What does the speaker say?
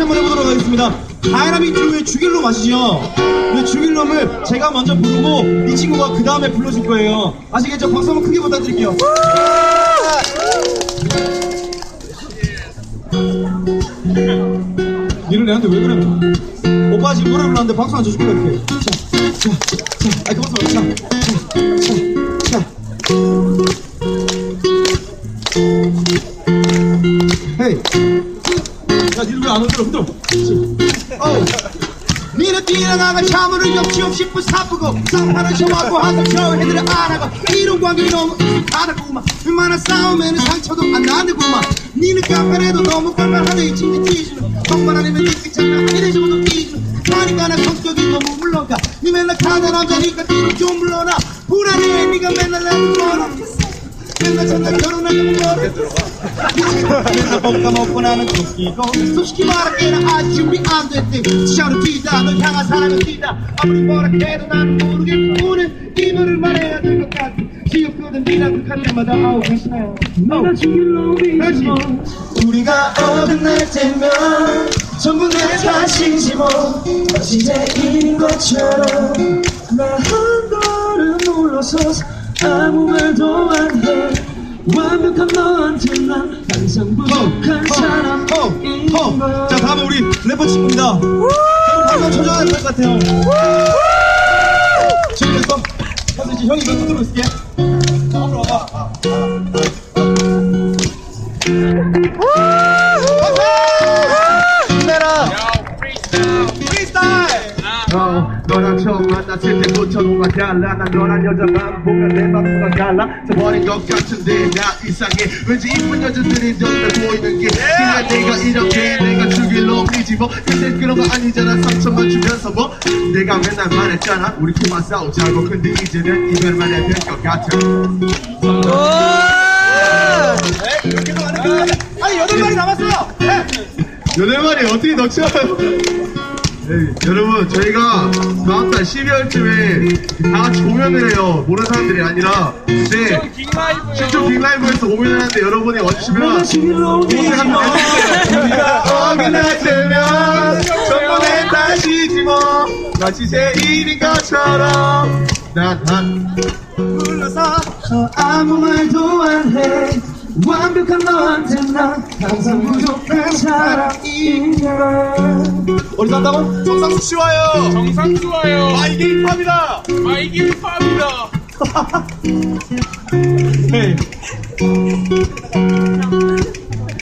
다시 한번 해보도록 하겠습니다. 다이나믹 듀오의 죽일놈 아시죠? 그 죽일놈을 제가 먼저 부르고 이 친구가 그 다음에 불러줄 거예요. 아시겠죠? 박수 한번 크게 부탁드릴게요. 니를 내한테 왜 그래? 오빠 지금 노래 불렀는데 박수 안 쳐줄 거야 이렇게. 자, 자, 자, 아 그만 써. 자, 자, 자, 자. 헤이. 야, 니는 왜안 흔들어? 흔들어. 어우. 니는 뛰어나가 참으로 역시 없이 부사쁘고 쌍판을 쳐맞고 항상 저 애들을 안 하고 이런 관계 너무 익숙하다구만 웬만한 싸움에는 상처도 안 나는구만 니는 깜깜해도 너무 깜깜하네 진짜 뒤지는 정말 아니면 니생 장난하게 돼 적어도 뒤지는 그러니까 나 성격이 너무 물러가 니 맨날 가다 남자니까 뒤로 좀 물러나 불안해 니가 맨날 나를 걸어 맨날 전날 결혼하고 뭐래 맨날 볶아 먹고 나는 웃기고 솔직히 말할게 나 아직 준비 안 됐대 시작으로 뛰다 널 향한 사람은 뛰다 아무리 뭐라 해도 난 모르겠구는 이 노래를 말해야 될 것 같아 지옥거든 니랑 극할 때마다 아우 괜찮아요 내가 죽일 놈이 뭐 우리가 어긋날 때면 전부 내 탓이지 뭐 어찌제인 것처럼 나한 걸음 물러서서 아무 말도 안해 완벽한 너한테 난 항상 부족한 사람인 거 자, 다음은 우리 래퍼 친구입니다. 방금 쳐줘야 될것 같아요. 지금 됐어? 사실 이제 형이 이거 손으로 있을게. 자, 앞으로 와봐. 아, 프리스타일! 어, 너랑 처음 만났을 때부터 뭔가 달라 난 너란 여자만 보면 내 맘수가 달라 저버린 것 같은데 나 이상해 왠지 이쁜 여자들이 눈에 보이는 게 그냥 내가 이렇게 내가 죽일 놈이지 뭐 근데 그런 거 아니잖아 상처만 주면서 뭐 내가 맨날 말했잖아 우리 그만 싸우자고 근데 이제는 이별만 해야 될것 같아 아니, 여덟 마리 남았어요! 네. 여덟 마리 어떻게 넣죠? 네, 여러분 저희가 다음 달 12월쯤에 다 같이 공연을 해요. 모르는 사람들이 아니라. 네. 실전 빅라이브에서 공연을 하는데 여러분이 와주시면 전부 내 탓이지 뭐. 마치 새일인 것처럼. 난한 불러서 저 아무 말도 안해 완벽한 너한테 난 항상 부족한 사람인 걸 어디서 한다고? 정상수 씨 와요 정상 좋아요. 아 이게 힙합이다 아 이게 힙합이다. 네.